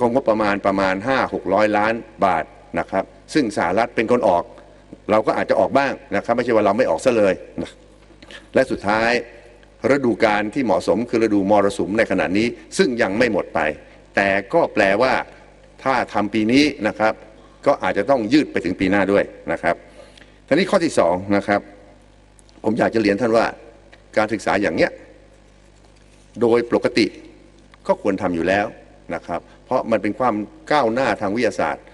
แล้วก็งบประมาณประมาณ 5 600 ล้านบาทนะครับ ซึ่งสหรัฐเป็นคนออก เราก็อาจจะออกบ้างนะครับ ไม่ใช่ว่าเราไม่ออกซะเลยนะและสุดท้ายฤดูกาลที่เหมาะสมคือฤดูมรสุมในขณะนี้ ซึ่งยังไม่หมดไป แต่ก็แปลว่าถ้าทำปีนี้นะครับ ก็อาจจะต้องยืดไปถึงปีหน้าด้วยนะครับทีนี้ข้อที่สองนะครับ ผมอยากจะเรียนท่านว่าการศึกษาอย่างเนี้ยโดยปกติก็ควรทำอยู่แล้วนะครับ เพราะมันเป็นความก้าวหน้าทางวิทยาศาสตร์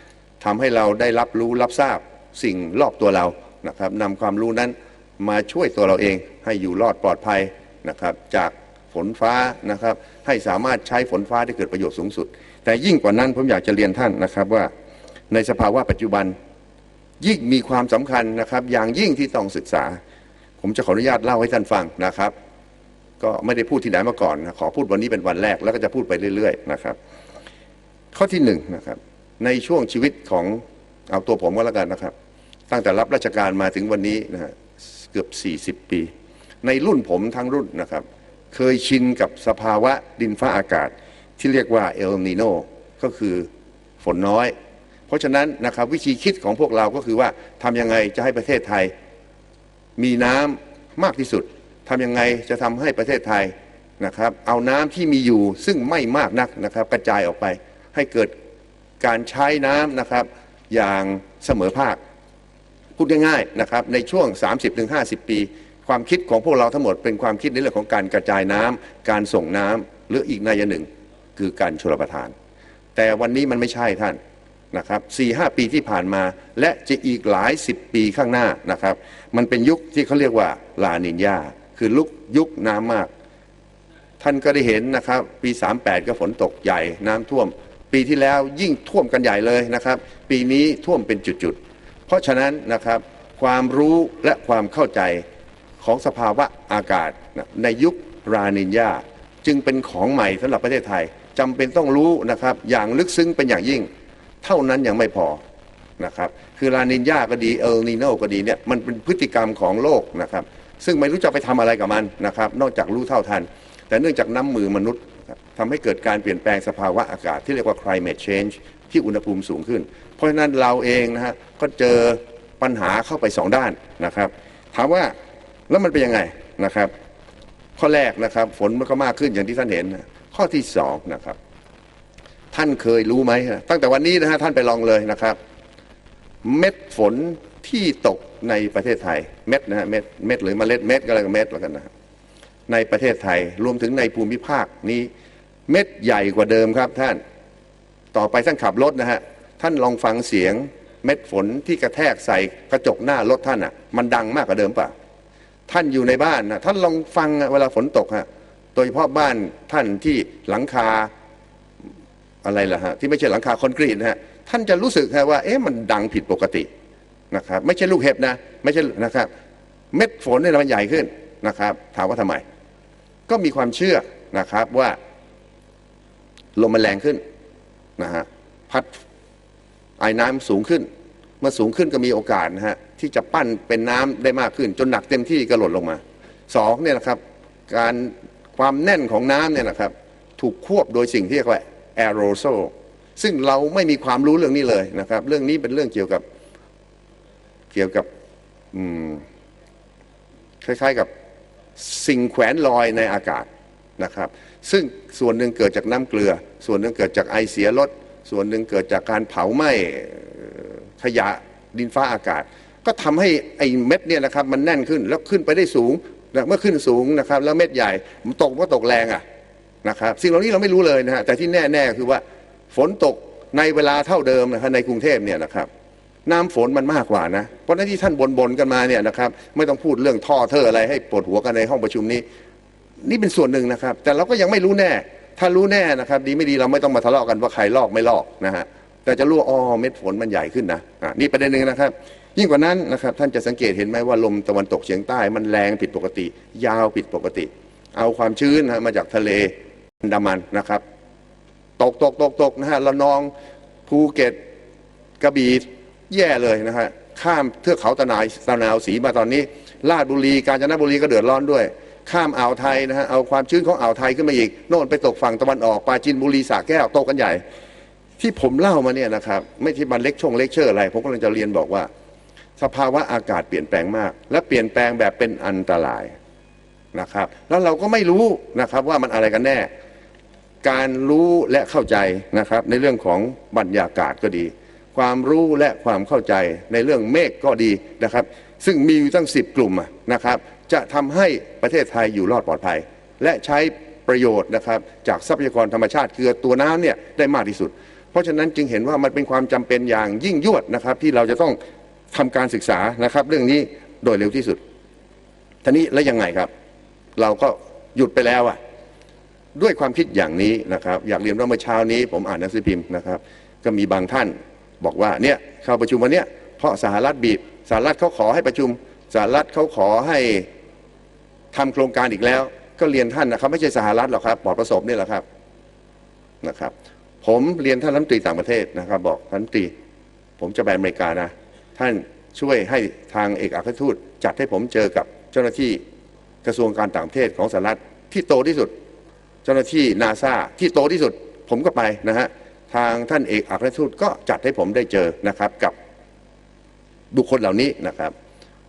ทำให้เราได้รับรู้รับทราบสิ่งรอบตัวเรานะครับนำความรู้นั้นมาช่วยตัวเราเองให้อยู่รอดปลอดภัยนะครับ จากฝนฟ้านะครับ ให้สามารถใช้ฝนฟ้าได้เกิดประโยชน์สูงสุด แต่ยิ่งกว่านั้นผมอยากจะเรียนท่านนะครับว่าในสภาวะปัจจุบันยิ่งมีความสำคัญนะครับ อย่างยิ่งที่ต้องศึกษา ผมจะขออนุญาตเล่าให้ท่านฟังนะครับ ก็ไม่ได้พูดที่ไหนมาก่อนนะขอพูดวันนี้เป็นวันแรกแล้วก็จะพูดไปเรื่อย ๆ นะครับ ข้อที่หนึ่งนะครับในช่วงชีวิตของเอาตัวผมก็แล้วกันนะครับ ตั้งแต่รับราชการมาถึงวันนี้นะฮะเกือบ 40 ปี ในรุ่นผมทั้งรุ่นนะครับ เคยชินกับสภาวะดินฟ้าอากาศที่เรียกว่าเอลนีโนก็คือฝนน้อย เพราะฉะนั้นนะครับวิธีคิดของพวกเราก็คือว่าทำยังไงจะให้ประเทศไทย มีน้ำมากที่สุดทำยังไงจะทำให้ประเทศไทยนะครับ เอาน้ำที่มีอยู่ซึ่งไม่มากนักนะครับ กระจายออกไป ให้เกิดการใช้น้ำนะครับอย่างเสมอภาค พูดง่ายๆนะครับในช่วง 30-50 ปี ความคิดของพวกเราทั้งหมดเป็นความคิดในเรื่องของการกระจายน้ำการส่งน้ำหรืออีกนัยหนึ่งคือการชลประทาน แต่วันนี้มันไม่ใช่ท่านนะครับสี่ห้าปีที่ผ่านมาและจะอีกหลายสิบปีข้างหน้านะครับ มันเป็นยุคที่เขาเรียกว่าลานินยาคือลุกยุคน้ำมาก ท่านก็ได้เห็นนะครับ ปี 38 ก็ฝนตกใหญ่น้ำท่วม ปีที่แล้วยิ่งท่วมกันใหญ่เลยนะครับ ปีนี้ท่วมเป็นจุดๆ เพราะฉะนั้นนะครับความรู้และความเข้าใจของสภาวะอากาศในยุครานินยาจึงเป็นของใหม่สำหรับประเทศไทยจำเป็นต้องรู้นะครับอย่างลึกซึ้งเป็นอย่างยิ่ง เท่านั้นยังไม่พอนะครับคือลานินยาก็ดีเอลนีโนก็ดีเนี่ยมันเป็นพฤติกรรมของโลกนะครับซึ่งไม่รู้จะไปทำอะไรกับมันนะครับนอกจากรู้เท่าทัน แต่เนื่องจากน้ำมือมนุษย์ ทำให้เกิดการเปลี่ยนแปลงสภาวะอากาศที่เรียกว่า climate change ที่อุณหภูมิสูงขึ้น เพราะฉะนั้นเราเองนะฮะก็เจอปัญหาเข้าไปสองด้านนะครับถามว่าแล้วมันเป็นยังไงนะครับ ข้อแรกนะครับฝนมันก็มากขึ้นอย่างที่ท่านเห็นนะข้อที่สองนะครับท่านเคยรู้ไหมตั้งแต่วันนี้นะฮะท่านไปลองเลยนะครับ เม็ดฝนที่ตกในประเทศไทยเม็ดนะฮะเม็ดเม็ดหรือเมล็ดเม็ดก็แล้วกันเม็ดแล้วกันนะในประเทศไทยรวมถึงในภูมิภาคนี้ เม็ดใหญ่กว่าเดิมครับท่าน ต่อไปท่านขับรถนะฮะ ท่านลองฟังเสียงเม็ดฝนที่กระแทกใส่กระจกหน้ารถท่านอะ มันดังมากกว่าเดิมป่ะ ท่านอยู่ในบ้านนะท่านลองฟังเวลาฝนตกฮะ โดยเฉพาะบ้านท่านที่หลังคาอะไรล่ะฮะที่ไม่ใช่หลังคาคอนกรีตนะฮะท่านจะรู้สึกฮะว่าเอ๊ะมันดังผิดปกตินะครับ ไม่ใช่ลูกเห็บนะ ไม่ใช่นะครับ เม็ดฝนเนี่ยมันใหญ่ขึ้นนะครับ ถามว่าทำไม ก็มีความเชื่อนะครับว่า ลมมันแรงขึ้นนะฮะพัดไอ้น้ำสูงขึ้น เมื่อสูงขึ้นก็มีโอกาสนะฮะที่จะปั้นเป็นน้ำได้มากขึ้น จนหนักเต็มที่ก็หล่นลงมาสองเนี่ยนะครับ การความแน่นของน้ำเนี่ยนะครับ ถูกควบโดยสิ่งที่เรียกว่าแอโรโซซึ่งเราไม่มีความรู้เรื่องนี้เลยนะครับ เรื่องนี้เป็นเรื่องเกี่ยวกับเกี่ยวกับคล้ายๆกับสิ่งแขวนลอยในอากาศนะครับ ซึ่งส่วนหนึ่งเกิดจากน้ำเกลือ ส่วนหนึ่งเกิดจากไอเสียรถ ส่วนหนึ่งเกิดจากการเผาไหม้ขยะดินฟ้าอากาศ ก็ทำให้ไอเม็ดเนี่ยนะครับมันแน่นขึ้นแล้วขึ้นไปได้สูงเมื่อขึ้นสูงนะครับ แล้วเม็ดใหญ่มันตกก็ตกแรงอะนะครับสิ่งเหล่านี้เราไม่รู้เลยนะฮะแต่ที่แน่ๆคือว่าฝนตกในเวลาเท่าเดิมนะครับในกรุงเทพเนี่ยนะครับน้ำฝนมันมากกว่านะ เพราะนั้นที่ท่านบ่นๆกันมาเนี่ยนะครับ ไม่ต้องพูดเรื่องท่อเธออะไรให้ปวดหัวกันในห้องประชุมนี้ นี่เป็นส่วนหนึ่งนะครับ แต่เราก็ยังไม่รู้แน่ ถ้ารู้แน่นะครับ ดีไม่ดีเราไม่ต้องมาทะเลาะกันว่าใครลอกไม่ลอกนะฮะแต่จะรู้ว่าอ๋อเม็ดฝนมันใหญ่ขึ้นนะอะนี่ประเด็นหนึ่งนะครับ ยิ่งกว่านั้นนะครับ ท่านจะสังเกตเห็นไหมว่าลมตะวันตกเฉียงใต้ มันแรงผิดปกติ ยาวผิดปกติ เอาความชื้นนะมาจากทะเลอันดามันนะครับ ตกตกตกตกนะฮะละนองภูเก็ตกระบี่แย่เลยนะฮะข้ามเทือกเขาตะนายตะนาวสีมาตอนนี้ลาดบุรีกาญจนบุรีก็เดือดร้อนด้วย ข้ามอ่าวไทยนะฮะเอาความชื้นของอ่าวไทยขึ้นมาอีกโน่นไปตกฝั่งตะวันออกปราจีนบุรีสระแก้วตกกันใหญ่ ที่ผมเล่ามาเนี่ยนะครับไม่ที่บันเล็กช่วงเลคเชอร์อะไรผมกำลังจะเรียนบอกว่า สภาวะอากาศเปลี่ยนแปลงมาก และเปลี่ยนแปลงแบบเป็นอันตรายนะครับ แล้วเราก็ไม่รู้นะครับว่ามันอะไรกันแน่ การรู้และเข้าใจนะครับ ในเรื่องของบรรยากาศก็ดี ความรู้และความเข้าใจในเรื่องเมฆก็ดีนะครับ ซึ่งมีอยู่ตั้ง 10 กลุ่มนะครับ จะทำให้ประเทศไทยอยู่รอดปลอดภัย และใช้ประโยชน์นะครับจากทรัพยากรธรรมชาติคือตัวน้ำเนี่ยได้มากที่สุด เพราะฉะนั้นจึงเห็นว่ามันเป็นความจำเป็นอย่างยิ่งยวดนะครับ ที่เราจะต้องทำการศึกษานะครับ เรื่องนี้โดยเร็วที่สุดทีนี้แล้วยังไงครับ เราก็หยุดไปแล้วอะด้วยความคิดอย่างนี้นะครับ อยากเรียนว่าเมื่อเช้านี้ ผมอ่านหนังสือพิมพ์นะครับ ก็มีบางท่านบอกว่าเนี่ยเข้าประชุมวันเนี้ยเพราะสหรัฐบีบสหรัฐเขาขอให้ประชุมสหรัฐเขาขอให้ ทำโครงการอีกแล้ว ก็เรียนท่านนะครับ ไม่ใช่สหรัฐหรอกครับปลอดประสบนี่แหละครับนะครับ ผมเรียนท่านรัฐมนตรีต่างประเทศนะครับ บอกท่านรัฐมนตรี ผมจะไปอเมริกานะ ท่านช่วยให้ทางเอกอัครทูตจัดให้ผมเจอกับเจ้าหน้าที่กระทรวงการต่างประเทศของสหรัฐที่โตที่สุด เจ้าหน้าที่นาซาที่โตที่สุด ผมก็ไปนะฮะทางท่านเอกอัครทูตก็จัดให้ผมได้เจอนะครับกับบุคคลเหล่านี้นะครับ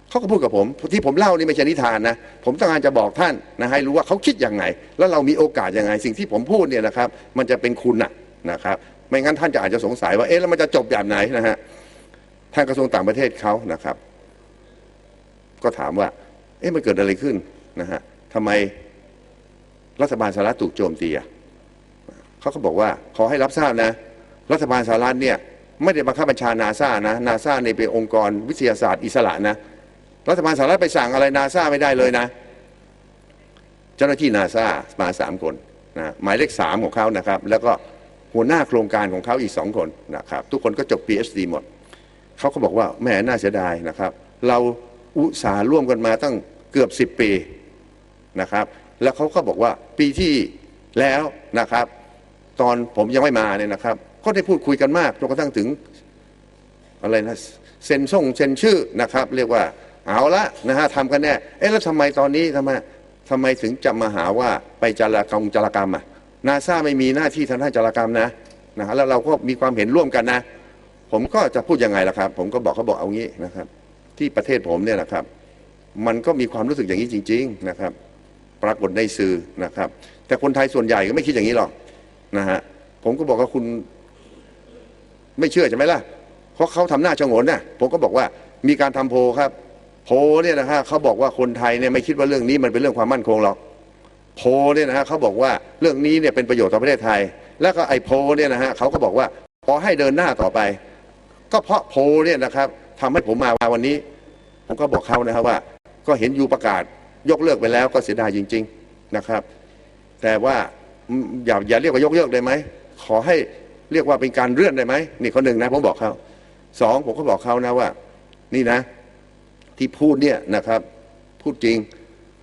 เขาก็พูดกับผม ที่ผมเล่านี่ไม่ใช่นิทานนะ ผมต้องการจะบอกท่านนะให้รู้ว่าเขาคิดอยังไง แล้วเรามีโอกาสอยังไง สิ่งที่ผมพูดเนี่ยนะครับ มันจะเป็นคุณนะนะครับ ไม่งั้นท่านจะอาจจะสงสัยว่าเอ๊ะแล้วมันจะจบแบบไหนนะฮะทางกระทรวงต่างประเทศเขานะครับ ก็ถามว่า เอ๊ะมันเกิดอะไรขึ้นนะฮะทำไมรัฐบาลสหรัฐถูกโจมตีอะเขาก็บอกว่าขอให้รับทราบนะ รัฐบาลสหรัฐเนี่ยไม่ได้บังคับบัญชานาซานะนาซาในยเป็นองค์กรวิทยาศาสตร์อิสระนะ รัฐบาลสหรัฐไปสั่งอะไรนาซาไม่ได้เลยนะ เจ้าหน้าที่นาซามาสามคนนะหมายเลขสามของเขานะครับ แล้วก็หัวหน้าโครงการของเขาอีกสองคนนะครับ ทุกคนก็จบ PhD หมด เขาก็บอกว่าแหมน่าเสียดายนะครับ เราอุตสาห์ร่วมกันมาตั้งเกือบสิบปีนะครับ แล้วเขาก็บอกว่าปีที่แล้วนะครับ ตอนผมยังไม่มาเนี่ยนะครับ ก็ได้พูดคุยกันมากจนกระทั่งถึงอะไรนะเซ็นส่งเซ็นชื่อนะครับ เรียกว่า เอาละนะฮะทำกันแน่เอ๊ะแล้วทำไมตอนนี้ทำไมทำไมถึงจะมาหาว่าไปจารกรรมจารกรรมอะนาซาไม่มีหน้าที่ทางด้านจารกรรมนะนะฮะแล้วเราก็มีความเห็นร่วมกันนะ ผมก็จะพูดยังไงล่ะครับ ผมก็บอกเขาบอกเอางี้นะครับ ที่ประเทศผมเนี่ยนะครับ มันก็มีความรู้สึกอย่างนี้จริง ๆนะครับ ปรากฏในสื่อนะครับ แต่คนไทยส่วนใหญ่ก็ไม่คิดอย่างนี้หรอกนะฮะผมก็บอกว่าคุณไม่เชื่อใช่ไหมล่ะเพราะเขาทำหน้าชงนน่ะผมก็บอกว่ามีการทำโพลครับ โพเนี่ยนะฮะเขาบอกว่าคนไทยเนี่ยไม่คิดว่าเรื่องนี้มันเป็นเรื่องความมั่นคงหรอกโพเนี่ยนะฮะเขาบอกว่าเรื่องนี้เนี่ยเป็นประโยชน์ต่อประเทศไทย แล้วก็ไอ้โพเนี่ยนะฮะเขาก็บอกว่าขอให้เดินหน้าต่อไป ก็เพราะโพเนี่ยนะครับทำให้ผมมาวันนี้ ผมก็บอกเขานะครับว่า ก็เห็นยูประกาศยกเลิกไปแล้วก็เสียดายจริง ๆนะครับ แต่ว่าอืมอย่าอย่าเรียกว่ายกเลิกได้ไหมขอให้เรียกว่าเป็นการเลื่อนได้ไหมนี่ข้อหนึ่งนะผมบอกเขาสองผมก็บอกเขานะว่า นี่นะ ที่พูดเนี่ยนะครับพูดจริง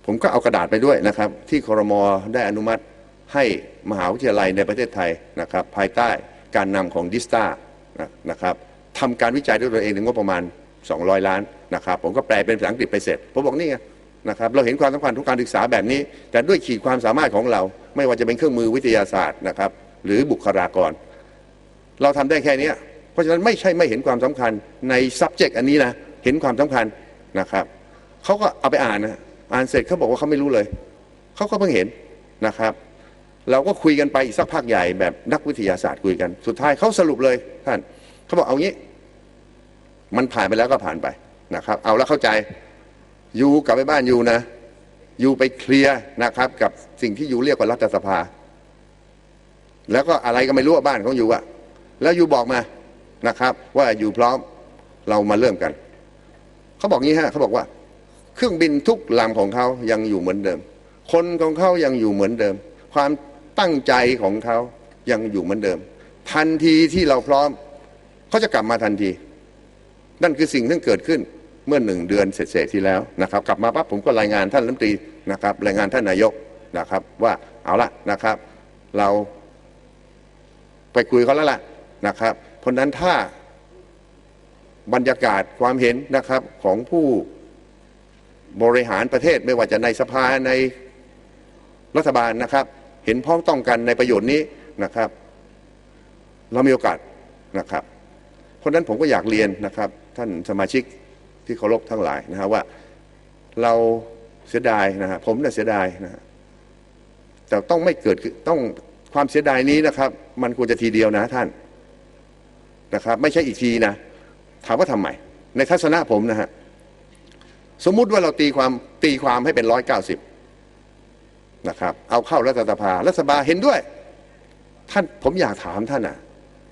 ผมก็เอากระดาษไปด้วยนะครับ ที่ครมได้อนุมัติให้มหาวิทยาลัยในประเทศไทยนะครับ ภายใต้การนำของดิสตานะครับทำการวิจัยด้วยตัวเองในงบประมาณ 200 ล้านนะครับ ผมก็แปลเป็นภาษาอังกฤษไปเสร็จผมบอกนี่ไงนะครับเราเห็นความสำคัญทุกการศึกษาแบบนี้ แต่ด้วยขีดความสามารถของเรา ไม่ว่าจะเป็นเครื่องมือวิทยาศาสตร์นะครับ หรือบุคลากร เราทำได้แค่นี้เพราะฉะนั้นไม่ใช่ไม่เห็นความสำคัญใน subject อันนี้นะเห็นความสำคัญ นะครับเขาก็เอาไปอ่านนะอ่านเสร็จเขาบอกว่าเขาไม่รู้เลยเขาก็เพิ่งเห็นนะครับ เราก็คุยกันไปอีกสักพักใหญ่แบบนักวิทยาศาสตร์คุยกัน สุดท้ายเขาสรุปเลยท่านเขาบอกเอางี้ มันผ่านไปแล้วก็ผ่านไปนะครับ เอาแล้วเข้าใจยูกลับไปบ้านยูนะยูไปเคลียร์นะครับ กับสิ่งที่ยูเรียกว่ารัฐสภา แล้วก็อะไรก็ไม่รู้ว่าบ้านของยูอะแล้วยูบอกมานะครับ ว่ายูพร้อมเรามาเริ่มกัน เขาบอกงี้ฮะเขาบอกว่า เครื่องบินทุกลำของเขายังอยู่เหมือนเดิม คนของเขายังอยู่เหมือนเดิม ความตั้งใจของเขายังอยู่เหมือนเดิม ทันทีที่เราพร้อมเขาจะกลับมาทันที นั่นคือสิ่งที่เกิดขึ้นเมื่อหนึ่งเดือนเศษๆที่แล้วนะครับ กลับมาปั๊บผมก็รายงานท่านรัฐมนตรีนะครับ รายงานท่านนายกนะครับ ว่าเอาละนะครับ เราไปคุยเขาแล้วล่ะนะครับ เพราะนั้นถ้า บรรยากาศความเห็นนะครับของผู้บริหารประเทศไม่ว่าจะในสภาในรัฐบาลนะครับ เห็นพ้องต้องกันในประโยชน์นี้นะครับ เรามีโอกาสนะครับ เพราะนั้นผมก็อยากเรียนนะครับ ท่านสมาชิกที่เคารพทั้งหลายนะฮะว่าเราเสียดายนะฮะผมเนี่ยเสียดายนะฮะแต่ต้องไม่เกิดต้องความเสียดายนี้นะครับ มันควรจะทีเดียวนะท่านนะครับ ไม่ใช่อีกทีนะ ถามว่าทำไม ในทัศนะผมนะฮะสมมุติว่าเราตีความตีความให้เป็นร้อยเก้าสิบนะครับ เอาเข้ารัฐสภารัฐสภาเห็นด้วย ท่านผมอยากถามท่านอะ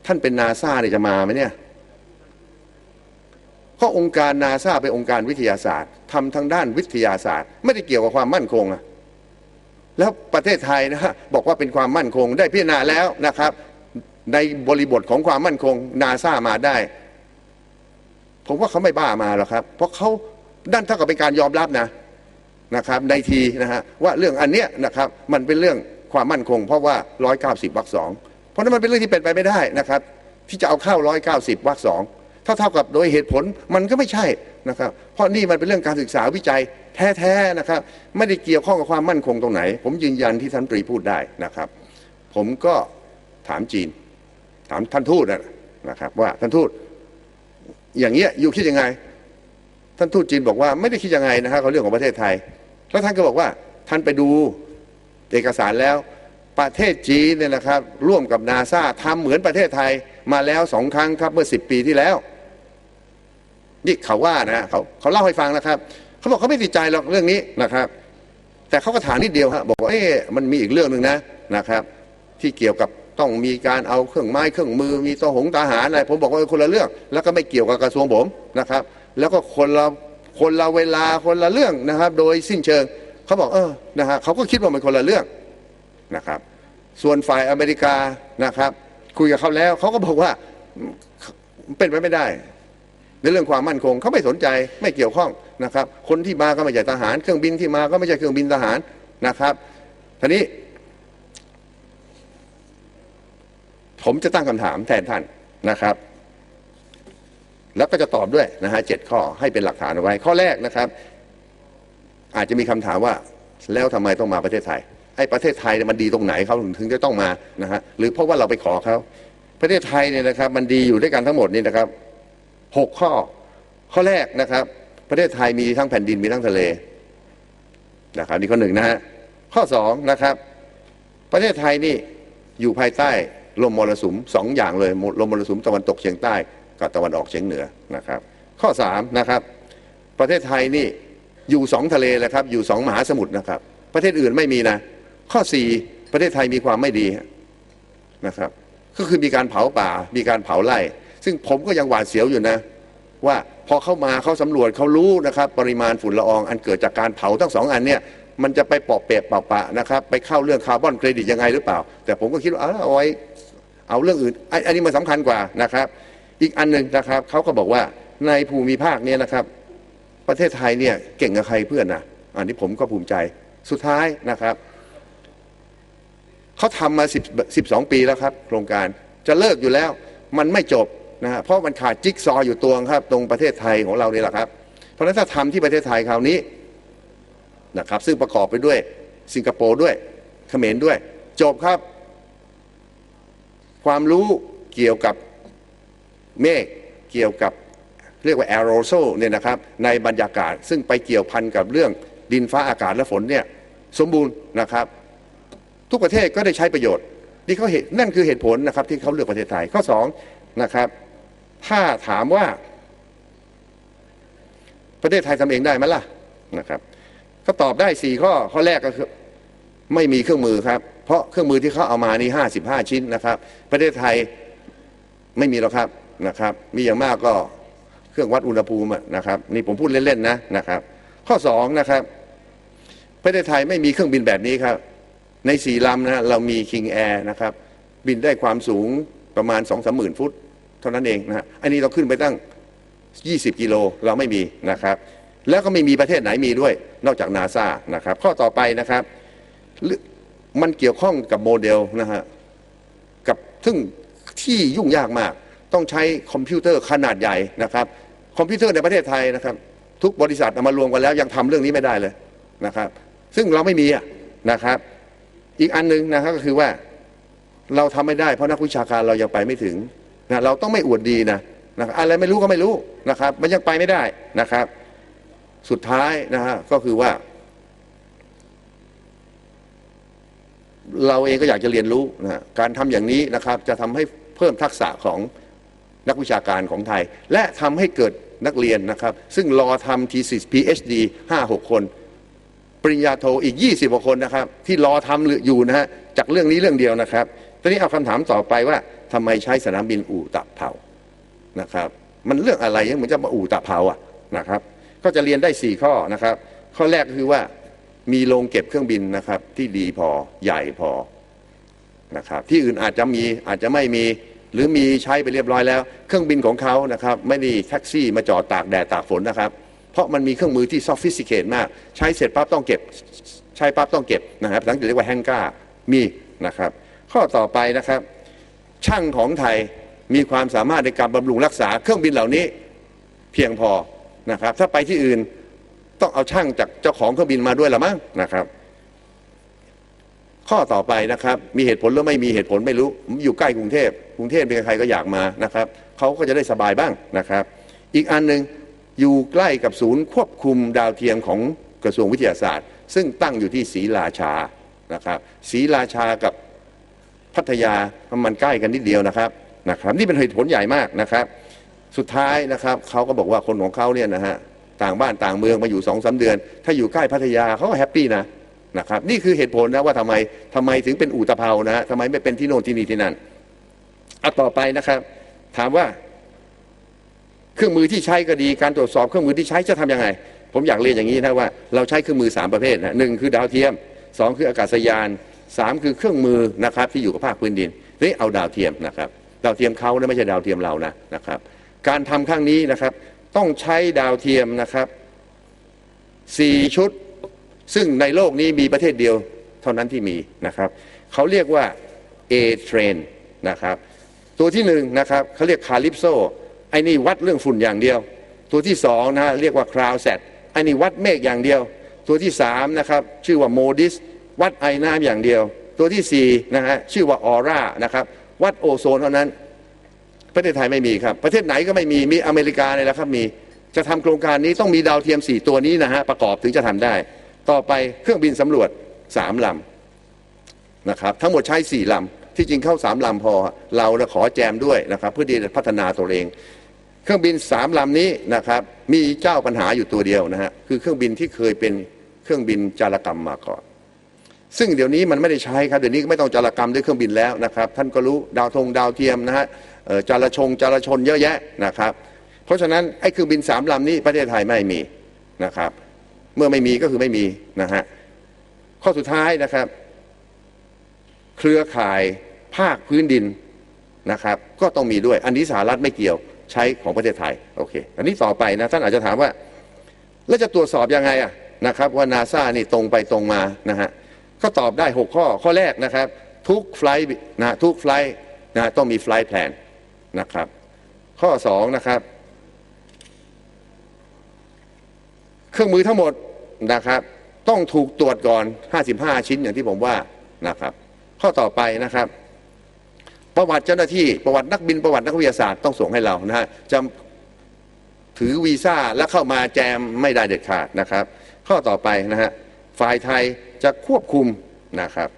ท่านเป็นนาซาเนี่ยจะมาไหมเนี่ยก็องค์การนาซาเป็นองค์การวิทยาศาสตร์ทำทางด้านวิทยาศาสตร์ ไม่ได้เกี่ยวกับความมั่นคงอะแล้วประเทศไทยนะฮะบอกว่าเป็นความมั่นคงได้พิจารณาแล้วนะครับ ในบริบทของความมั่นคงนาซามาได้ ผมว่าเขาไม่บ้ามาหรอกครับ เพราะเขาด้านเท่ากับเป็นการยอมรับนะนะครับ ในทีนะฮะว่าเรื่องอันเนี้ยนะครับมันเป็นเรื่องความมั่นคง เพราะว่าร้อยเก้าสิบวรรคสองเพราะนั้นมันเป็นเรื่องที่เป็นไปไม่ได้นะครับ ที่จะเอาเข้าร้อยเก้าสิบวรรคสองถ้าเท่ากับโดยเหตุผลมันก็ไม่ใช่นะครับ เพราะนี่มันเป็นเรื่องการศึกษาวิจัยแท้ๆนะครับ ไม่ได้เกี่ยวข้องกับความมั่นคงตรงไหน ผมยืนยันที่ท่านปรีพูดได้นะครับ ผมก็ถามจีน ถามท่านทูตนะครับ ว่าท่านทูต อย่างเงี้ยอยู่คิดยังไง ท่านทูตจีนบอกว่าไม่ได้คิดยังไงนะครับเขาเรื่องของประเทศไทย แล้วท่านก็บอกว่าท่านไปดูเอกสารแล้ว ประเทศจีนเนี่ยนะครับ ร่วมกับนาซาทำเหมือนประเทศไทยมาแล้วสองครั้งครับเมื่อสิบปีที่แล้ว นี่เขาว่านะเขาเขาเล่าให้ฟังนะครับ เขาบอกเขาไม่ติดใจหรอกเรื่องนี้นะครับ แต่เขาก็ถามนิดเดียวฮะบอกว่าเอ๊ะมันมีอีกเรื่องหนึ่งนะนะครับ ที่เกี่ยวกับ ต้องมีการเอาเครื่องไม้เครื่องมือมีตหงทหารอะไรผมบอกว่าคนละเรื่อง แล้วก็ไม่เกี่ยวกับกระทรวงผมนะครับ แล้วก็คนละคนละเวลาคนละเรื่องนะครับ โดยสิ้นเชิงเขาบอกเออนะฮะเขาก็คิดว่ามันคนละเรื่องนะครับ ส่วนฝ่ายอเมริกานะครับ คุยกับเขาแล้วเขาก็บอกว่าเป็นไปไม่ได้ ในเรื่องความมั่นคงเขาไม่สนใจไม่เกี่ยวข้องนะครับ คนที่มาก็ไม่ใช่ทหาร เครื่องบินที่มาก็ไม่ใช่เครื่องบินทหารนะครับทีนี้ ผมจะตั้งคำถามแทนท่านนะครับ แล้วก็จะตอบด้วยนะฮะเจ็ดข้อให้เป็นหลักฐานเอาไว้ ข้อแรกนะครับ อาจจะมีคำถามว่าแล้วทำไมต้องมาประเทศไทยไอ้ประเทศไทยเนี่ยมันดีตรงไหนเขาถึงจะต้องมานะฮะหรือเพราะว่าเราไปขอเขาประเทศไทยเนี่ยนะครับ มันดีอยู่ด้วยกันทั้งหมดนี่นะครับหกข้อ ข้อแรกนะครับ ประเทศไทยมีทั้งแผ่นดินมีทั้งทะเลนะครับนี่ข้อหนึ่งนะฮะข้อสองนะครับ ประเทศไทยนี่อยู่ภายใต้ ลมมรสุมสองอย่างเลยลมมรสุมตะวันตกเฉียงใต้กับตะวันออกเฉียงเหนือนะครับ ข้อสามนะครับ ประเทศไทยนี่อยู่สองทะเลเลยครับอยู่สองมหาสมุทรนะครับ ประเทศอื่นไม่มีนะ ข้อสี่ประเทศไทยมีความไม่ดีนะครับ ก็คือมีการเผาป่ามีการเผาไร่ ซึ่งผมก็ยังหวาดเสียวอยู่นะ ว่าพอเข้ามาเขาสำรวจเขารู้นะครับ ปริมาณฝุ่นละอองอันเกิดจากการเผาทั้งสองอันเนี่ย มันจะไปปอกเปะเปล่าปะนะครับไปเข้าเรื่องคาร์บอนเครดิตยังไงหรือเปล่า แต่ผมก็คิดว่าเอาไว้เอาเรื่องอื่นไอ้อันนี้มันสำคัญกว่านะครับ อีกอันหนึ่งนะครับเขาก็บอกว่าในภูมิภาคเนี้นะครับ ประเทศไทยเนี่ยเก่งกับใครเพื่อนนะอันนี้ผมก็ภูมิใจสุดท้ายนะครับเขาทำมา10 12 ปีแล้วครับ โครงการจะเลิกอยู่แล้ว มันไม่จบนะฮะเพราะมันขาดจิ๊กซอว์อยู่ตัวครับ ตรงประเทศไทยของเราเนี่ยแหละครับ เพราะฉะนั้นถ้าทำที่ประเทศไทยคราวนี้ นะครับ ซึ่งประกอบไปด้วยสิงคโปร์ด้วยเขมรด้วย จบครับ ความรู้เกี่ยวกับเมฆเกี่ยวกับเรียกว่าแอโรโซเนี่ยนะครับในบรรยากาศ ซึ่งไปเกี่ยวพันกับเรื่องดินฟ้าอากาศและฝนเนี่ยสมบูรณ์นะครับ ทุกประเทศก็ได้ใช้ประโยชน์นี่เขาเห็นนั่นคือเหตุผลนะครับ ที่เขาเลือกประเทศไทยข้อสองนะครับ ถ้าถามว่า ประเทศไทยทำเองได้ไหมล่ะนะครับ ก็ตอบได้สี่ข้อข้อแรกก็คือไม่มีเครื่องมือครับ เพราะเครื่องมือที่เขาเอามานี่ห้าสิบห้าชิ้นนะครับ ประเทศไทยไม่มีหรอกครับนะครับ มีอย่างมากก็เครื่องวัดอุณหภูมินะครับ นี่ผมพูดเล่นๆนะนะครับ ข้อสองนะครับประเทศไทยไม่มีเครื่องบินแบบนี้ครับ ในสี่ลำนะเรามี King Air นะครับ บินได้ความสูงประมาณ2องสามหมื่นฟุต เท่านั้นเองนะฮะอันนี้เราขึ้นไปตั้ง 20 กิโลเราไม่มีนะครับ แล้วก็ไม่มีประเทศไหนมีด้วย นอกจากนาซานะครับ ข้อต่อไปนะครับมันเกี่ยวข้องกับโมเดลนะฮะกับซึ่งที่ยุ่งยากมาก ต้องใช้คอมพิวเตอร์ขนาดใหญ่นะครับ คอมพิวเตอร์ในประเทศไทยนะครับ ทุกบริษัทเอามารวมกันแล้วยังทำเรื่องนี้ไม่ได้เลยนะครับ ซึ่งเราไม่มีนะครับ อีกอันหนึ่งนะครับก็คือว่าเราทำไม่ได้เพราะนักวิชาการเรายังไปไม่ถึงนะเราต้องไม่อวดดีนะนะอะไรไม่รู้ก็ไม่รู้นะครับ มันยังไปไม่ได้นะครับ สุดท้ายนะฮะก็คือว่า เราเองก็อยากจะเรียนรู้นะการทำอย่างนี้นะครับ จะทำให้เพิ่มทักษะของนักวิชาการของไทย และทำให้เกิดนักเรียนนะครับ ซึ่งรอทำ thesis PhD 5-6 คน ปริญญาโทอีก 20กว่าคนนะครับ ที่รอทำอยู่นะฮะจากเรื่องนี้เรื่องเดียวนะครับตอนนี้เอาคำถามต่อไปว่าทำไมใช้สนามบินอู่ตะเภานะครับ มันเรื่องอะไรยังเหมือนจะมาอู่ตะเภาอะนะครับ ก็จะเรียนได้ 4 ข้อนะครับ ข้อแรกก็คือว่ามีโรงเก็บเครื่องบินนะครับ ที่ดีพอใหญ่พอนะครับ ที่อื่นอาจจะมีอาจจะไม่มีหรือมีใช้ไปเรียบร้อยแล้ว เครื่องบินของเขานะครับ ไม่ได้แท็กซี่มาจอดตากแดดตากฝนนะครับ เพราะมันมีเครื่องมือที่ซอฟ i ิ i ิเค e มาก ใช้เสร็จปั๊บต้องเก็บ ใช้ปั๊บต้องเก็บนะครับหลังจากเรียกว่าแฮงก้ามีนะครับ ข้อต่อไปนะครับ ช่างของไทยมีความสามารถในการบำรุงรักษาเครื่องบินเหล่านี้ เพียงพอ นะครับ ถ้าไปที่อื่นต้องเอาช่างจากเจ้าของเครื่องบินมาด้วยละมั้งนะครับ ข้อต่อไปนะครับ มีเหตุผลหรือไม่มีเหตุผลไม่รู้อยู่ใกล้กรุงเทพกรุงเทพเป็นใครก็อยากมานะครับเขาก็จะได้สบายบ้างนะครับ อีกอันหนึ่งอยู่ใกล้กับศูนย์ควบคุมดาวเทียมของกระทรวงวิทยาศาสตร์ ซึ่งตั้งอยู่ที่ศรีราชานะครับศรีราชากับพัทยามันใกล้กันนิดเดียวนะครับนะครับ นี่เป็นเหตุผลใหญ่มากนะครับ สุดท้ายนะครับเขาก็บอกว่าคนของเขาเนี่ยนะฮะต่างบ้านต่างเมืองมาอยู่สองสาเดือน ถ้าอยู่ใกล้พัทยาเขาก็แฮปปี้นะนะครับนี่คือเหตุผลนะว่าทำไมทำไมถึงเป็นอู่ตะเภานะฮะทำไมไม่เป็นที่โน่นที่นี่ที่นั่นเอาต่อไปนะครับ ถามว่า เครื่องมือที่ใช้ก็ดีการตรวจสอบเครื่องมือที่ใช้จะทำยังไง ผมอยากเรียนอย่างนี้นะว่าเราใช้เครื่องมือสามประเภทนะหนึ่งคือดาวเทียมสองคืออากาศยานสามคือเครื่องมือนะครับ ที่อยู่กับภาคพื้นดินนี่เอาดาวเทียมนะครับ ดาวเทียมเขานะไม่ใช่ดาวเทียมเรานะนะครับ การทำครั้งนี้นะครับ ต้องใช้ดาวเทียมนะครับสี่ชุด ซึ่งในโลกนี้มีประเทศเดียว เท่านั้นที่มีนะครับเขาเรียกว่า A train นะครับ ตัวที่หนึ่งนะครับเขาเรียกคาลิปโซไอ้นี่วัดเรื่องฝุ่นอย่างเดียว ตัวที่สองนะเรียกว่าคราวแซดไอ้นี่วัดเมฆอย่างเดียว ตัวที่สามนะครับชื่อว่าโมดิสวัดไอน้ำอย่างเดียว ตัวที่สี่นะฮะชื่อว่าออร่านะครับวัดโอโซนเท่านั้น ประเทศไทยไม่มีครับ ประเทศไหนก็ไม่มีมีอเมริกาเนี่ยแหละครับมีจะทำโครงการนี้ต้องมีดาวเทียม 4 ตัวนี้นะฮะประกอบถึงจะทำได้ ต่อไปเครื่องบินสำรวจ3ลำนะครับทั้งหมดใช้4ลำที่จริงเข้า3ลำพอเราจะขอแจมด้วยนะครับเพื่อที่จะพัฒนาตัวเอง เครื่องบิน3ลำนี้นะครับมีเจ้าปัญหาอยู่ตัวเดียวนะฮะคือเครื่องบินที่เคยเป็นเครื่องบินจารกรรมมาก่อนซึ่งเดี๋ยวนี้มันไม่ได้ใช้ครับเดี๋ยวนี้ไม่ต้องจารกรรมด้วยเครื่องบินแล้วนะครับท่านก็รู้ดาวธงดาวเทียมนะฮะ จารชงจารชนเยอะแยะนะครับ เพราะฉะนั้นไอ้เครื่องบินสามลำนี้ประเทศไทยไม่มีนะครับ เมื่อไม่มีก็คือไม่มีนะฮะข้อสุดท้ายนะครับ เครือข่ายภาคพื้นดินนะครับ ก็ต้องมีด้วยอันนี้สหรัฐไม่เกี่ยวใช้ของประเทศไทยโอเค อันนี้ต่อไปนะท่านอาจจะถามว่า แล้วจะตรวจสอบยังไงอะนะครับ ว่านาซานี่ตรงไปตรงมานะฮะก็ตอบได้ 6 ข้อข้อแรกนะครับ ทุกไฟล์นะทุกไฟล์นะต้องมีไฟล์แพลน นะครับ ข้อ2นะครับ เครื่องมือทั้งหมดนะครับ ต้องถูกตรวจก่อน 55 ชิ้นอย่างที่ผมว่านะครับ ข้อต่อไปนะครับ ประวัติเจ้าหน้าที่ประวัตินักบินประวัตินักวิทยาศาสตร์ต้องส่งให้เรานะฮะจะถือวีซ่าแล้วเข้ามาแจมไม่ได้เด็ดขาดนะครับ ข้อต่อไปนะฮะฝ่ายไทยจะควบคุมนะครับ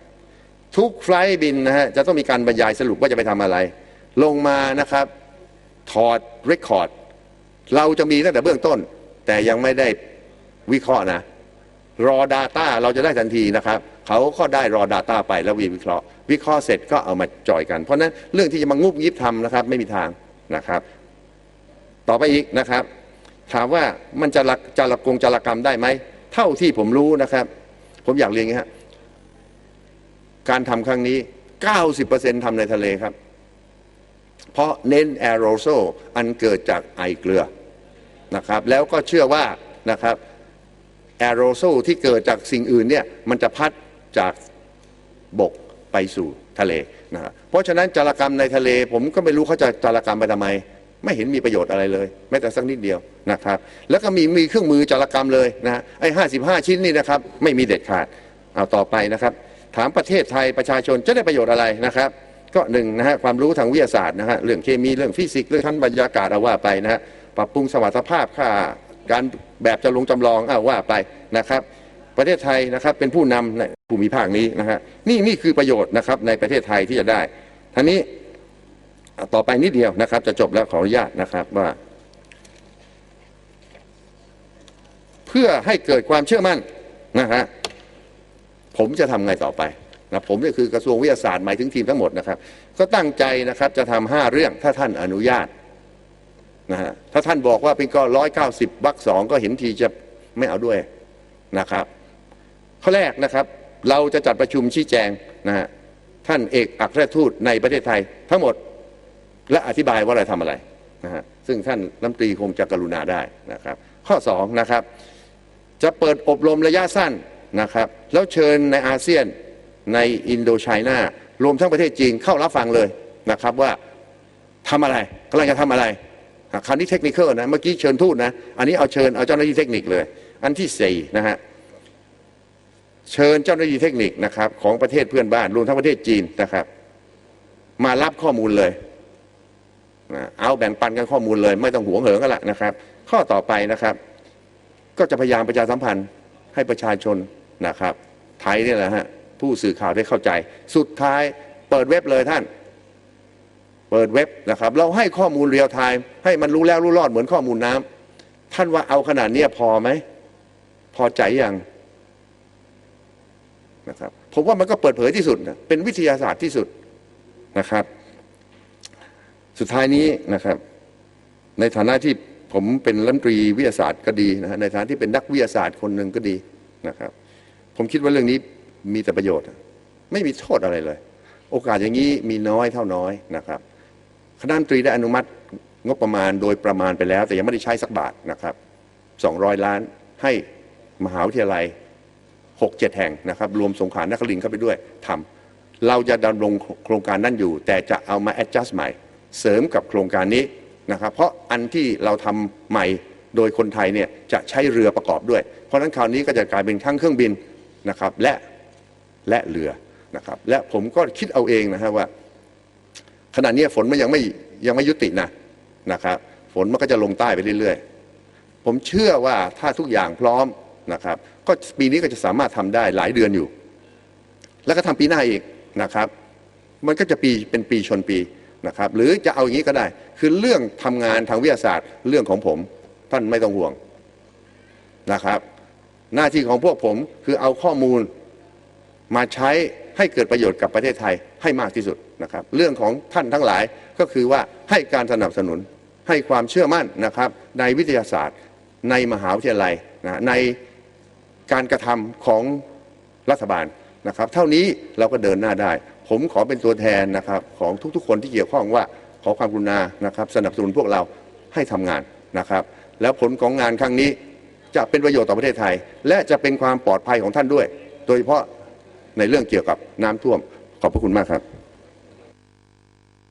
ทุกไฟล์บินนะฮะจะต้องมีการบรรยายสรุปว่าจะไปทำอะไร ลงมานะครับถอดเรคคอร์ด เราจะมีตั้งแต่เบื้องต้น แต่ยังไม่ได้วิเคราะห์นะ รอ Data เราจะได้ทันทีนะครับ เขาก็ได้รอ Data ไปแล้ววิเคราะห์ วิเคราะห์เสร็จก็เอามาจอยกัน เพราะนั้นเรื่องที่จะมางุบยิบทำนะครับ ไม่มีทางนะครับ ต่อไปอีกนะครับ ถามว่ามันจะละจะละกงจารกรรมได้ไหม เท่าที่ผมรู้นะครับ ผมอยากเรียนอย่างนี้ฮะการทำครั้งนี้ 90%ทำในทะเลครับ เพราะเน้นแอโรโซอันเกิดจากไอเกลือนะครับแล้วก็เชื่อว่านะครับแอโรโซที่เกิดจากสิ่งอื่นเนี่ยมันจะพัดจากบกไปสู่ทะเลนะครับเพราะฉะนั้นจารกรรมในทะเล ผมก็ไม่รู้เขาจะจารกรรมไปทำไม ไม่เห็นมีประโยชน์อะไรเลยแม้แต่สักนิดเดียวนะครับ แล้วก็มีมีเครื่องมือจารกรรมเลยนะฮะไอ้ห้าสิบห้าชิ้นนี่นะครับ ไม่มีเด็ดขาดเอาต่อไปนะครับ ถามประเทศไทยประชาชนจะได้ประโยชน์อะไรนะครับ ก็หนึ่งนะฮะความรู้ทางวิทยาศาสตร์นะฮะเรื่องเคมีเรื่องฟิสิกส์เรื่องชั้นบรรยากาศเอาว่าไปนะฮะปรับปรุงสมรรถภาพค่าการแบบจะลงจำลองเอาว่าไปนะครับ ประเทศไทยนะครับเป็นผู้นำในภูมิภาคนี้นะฮะนี่นี่คือประโยชน์นะครับในประเทศไทยที่จะได้ท่านี้ต่อไปนิดเดียวนะครับ จะจบแล้วขออนุญาตนะครับว่า เพื่อให้เกิดความเชื่อมั่นนะฮะผมจะทำไงต่อไป นะผมนี่คือกระทรวงวิทยาศาสตร์หมายถึงทีมทั้งหมดนะครับ ก็ตั้งใจนะครับจะทำห้าเรื่องถ้าท่านอนุญาตนะฮะถ้าท่านบอกว่าเป็นก็ร้อยเก้าสิบวรรคสองก็เห็นทีจะไม่เอาด้วยนะครับข้อแรกนะครับเราจะจัดประชุมชี้แจงนะฮะท่านเอกอัครราชทูตในประเทศไทย ทั้งหมดและอธิบายว่าเราทำอะไรนะฮะซึ่งท่านรัฐมนตรีคงจะกรุณาได้นะครับ ข้อสองนะครับจะเปิดอบรมระยะสั้นนะครับ แล้วเชิญในอาเซียน ในอินโดไชน่ารวมทั้งประเทศจีนเข้ารับฟังเลยนะครับว่าทำอะไรกำลังจะทำอะไรคราวนี้เทคนิคนะเมื่อกี้เชิญทูตนะอันนี้เอาเชิญเอาเจ้าหน้าที่เทคนิคเลย อันที่สี่นะฮะเชิญเจ้าหน้าที่เทคนิคนะครับของประเทศเพื่อนบ้านรวมทั้งประเทศจีนนะครับ มารับข้อมูลเลยเอาแบ่งปันกันข้อมูลเลย ไม่ต้องหวงเหิงกันละนะครับ ข้อต่อไปนะครับ ก็จะพยายามประชาสัมพันธ์ให้ประชาชนนะครับ ไทยเนี่ยแหละฮะ ผู้สื่อข่าวได้เข้าใจ สุดท้ายเปิดเว็บเลยท่าน เปิดเว็บนะครับ เราให้ข้อมูลเรียลไทม์ให้มันรู้แล้วรู้รอดเหมือนข้อมูลน้ำท่านว่าเอาขนาดนี้พอไหม พอใจยังนะครับผมว่ามันก็เปิดเผยที่สุดนะเป็นวิทยาศาสตร์ที่สุดนะครับ สุดท้ายนี้นะครับ ในฐานะที่ผมเป็นรัฐมนตรีวิทยาศาสตร์ก็ดีนะฮะในฐานะที่เป็นนักวิทยาศาสตร์คนหนึ่งก็ดีนะครับ ผมคิดว่าเรื่องนี้ มีแต่ประโยชน์ ไม่มีโทษอะไรเลย โอกาสอย่างนี้มีน้อยเท่าน้อยนะครับคณะมนตรีได้อนุมัติงบประมาณโดยประมาณไปแล้ว แต่ยังไม่ได้ใช้สักบาทนะครับ 200 ล้านให้มหาวิทยาลัยหกเจ็ดแห่งนะครับ รวมสงขลานครินทร์เข้าไปด้วยทำเราจะดำรงโครงการนั้นอยู่ แต่จะเอามา adjust ใหม่ เสริมกับโครงการนี้นะครับ เพราะอันที่เราทำใหม่โดยคนไทยเนี่ยจะใช้เรือประกอบด้วย เพราะฉะนั้นคราวนี้ก็จะกลายเป็นทั้งเครื่องบินนะครับและ และเรือนะครับ และผมก็คิดเอาเองนะฮะว่า ขณะนี้ฝนมันยังไม่ยังไม่ยุตินะนะครับฝนมันก็จะลงใต้ไปเรื่อยๆ ผมเชื่อว่าถ้าทุกอย่างพร้อมนะครับ ก็ปีนี้ก็จะสามารถทำได้หลายเดือนอยู่ แล้วก็ทำปีหน้าอีกนะครับ มันก็จะปีเป็นปีชนปีนะครับ หรือจะเอาอย่างนี้ก็ได้ คือเรื่องทำงานทางวิทยาศาสตร์ เรื่องของผมท่านไม่ต้องห่วงนะครับ หน้าที่ของพวกผมคือเอาข้อมูล มาใช้ให้เกิดประโยชน์กับประเทศไทยให้มากที่สุดนะครับ เรื่องของท่านทั้งหลายก็คือว่าให้การสนับสนุนให้ความเชื่อมั่นนะครับ ในวิทยาศาสตร์ ในมหาวิทยาลัยนะในการกระทำของรัฐบาลนะครับ เท่านี้เราก็เดินหน้าได้ ผมขอเป็นตัวแทนนะครับของทุกๆ คนที่เกี่ยวข้องว่าขอความกรุณานะครับ สนับสนุนพวกเราให้ทำงานนะครับ แล้วผลของงานครั้งนี้จะเป็นประโยชน์ต่อประเทศไทย และจะเป็นความปลอดภัยของท่านด้วย โดยเฉพาะ ในเรื่องเกี่ยวกับน้ำท่วมขอบพระคุณมากครับ